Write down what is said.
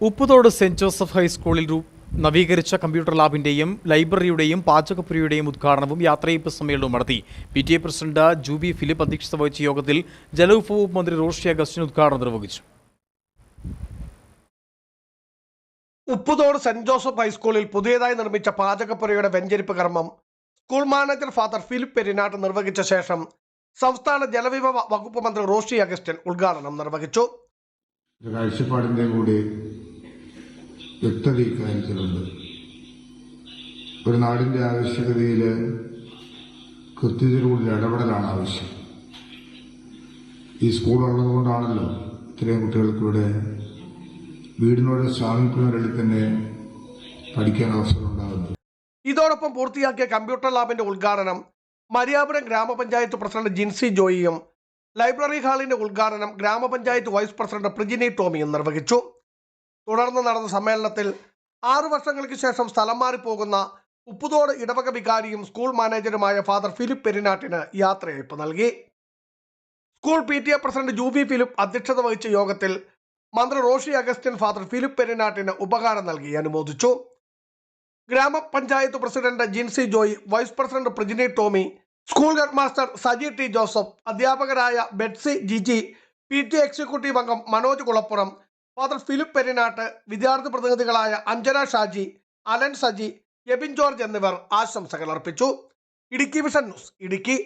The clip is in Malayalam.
ഉപ്പുതോട് സെന്റ് ജോസഫ് ഹൈസ്കൂളിൽ നവീകരിച്ച കമ്പ്യൂട്ടർ ലാബിന്റെയും ലൈബ്രറിയുടെയും പാചകപ്പുരയുടെയും ഉദ്ഘാടനവും യാത്രയപ്പ് സമ്മേളനവും നടത്തി. P T A president Jubi Philip അധ്യക്ഷത വഹിച്ച യോഗത്തിൽ ജലവിഭവ വകുപ്പ് മന്ത്രി റോഷി അഗസ്റ്റിൻ ഉദ്ഘാടനം നിർവഹിച്ചു. ഉപ്പുതോട് സെന്റ് ജോസഫ് ഹൈസ്കൂളിൽ പുതിയതായി നിർമ്മിച്ച പാചകപ്പുരയുടെ വെഞ്ചരിപ്പ് കർമ്മം school manager Father Philip Perinattu നിർവഹിച്ച ശേഷം സംസ്ഥാന ജലവിഭവ വകുപ്പ് മന്ത്രി റോഷി അഗസ്റ്റിൻ ഉദ്ഘാടനം നിർവഹിച്ചു. ഒരു കാഴ്ചപ്പാടിന്റെ കൂടി വ്യക്തത ഇക്കാര്യത്തിലുണ്ട് ഒരു നാടിന്റെ ആവശ്യകതയിൽ കൃത്യതയോടുള്ള ഇടപെടലാണ് ആവശ്യം. ഈ സ്കൂൾ ഉള്ളതുകൊണ്ടാണല്ലോ ഇത്രയും കുട്ടികൾക്ക് ഇവിടെ വീടിനോട് സാമീപ്യങ്ങളിൽ തന്നെ പഠിക്കാൻ അവസരം ഉണ്ടാകുന്നത്. ഇതോടൊപ്പം പൂർത്തിയാക്കിയ കമ്പ്യൂട്ടർ ലാബിന്റെ ഉദ്ഘാടനം മരിയാപുരം ഗ്രാമപഞ്ചായത്ത് പ്രസിഡന്റ് ജിൻസി ജോയിയും ലൈബ്രറി ഹാളിന്റെ ഉദ്ഘാടനം ഗ്രാമപഞ്ചായത്ത് വൈസ് പ്രസിഡന്റ് പ്രിജിനി ടോമിയും നിർവഹിച്ചു. തുടർന്ന് നടന്ന സമ്മേളനത്തിൽ ആറു വർഷങ്ങൾക്ക് ശേഷം സ്ഥലം മാറിപ്പോകുന്ന ഉപ്പുതോട് ഇടവക വികാരിയും സ്കൂൾ മാനേജരുമായ ഫാദർ ഫിലിപ്പ് പെരിനാട്ടിന് യാത്രയയപ്പ് നൽകി. School P T A president Jubi Philip അധ്യക്ഷത വഹിച്ച യോഗത്തിൽ മന്ത്രി റോഷി അഗസ്റ്റിൻ ഫാദർ ഫിലിപ്പ് പെരിനാട്ടിന് ഉപകാരം നൽകി അനുമോദിച്ചു. ഗ്രാമപഞ്ചായത്ത് president Jincy Joy vice president Prajini Tomy school head master Saji T Joseph അധ്യാപകരായ Betsy Jiji P T executive അംഗം മനോജ് കുളപ്പുറം ഫാദർ ഫിലിപ്പ് പെരിനാട്ട് വിദ്യാർത്ഥി പ്രതിനിധികളായ അഞ്ജന ഷാജി അലൻ സജി എബിൻ ജോർജ് എന്നിവർ ആശംസകൾ അർപ്പിച്ചു. Idukki Vision news Idukki.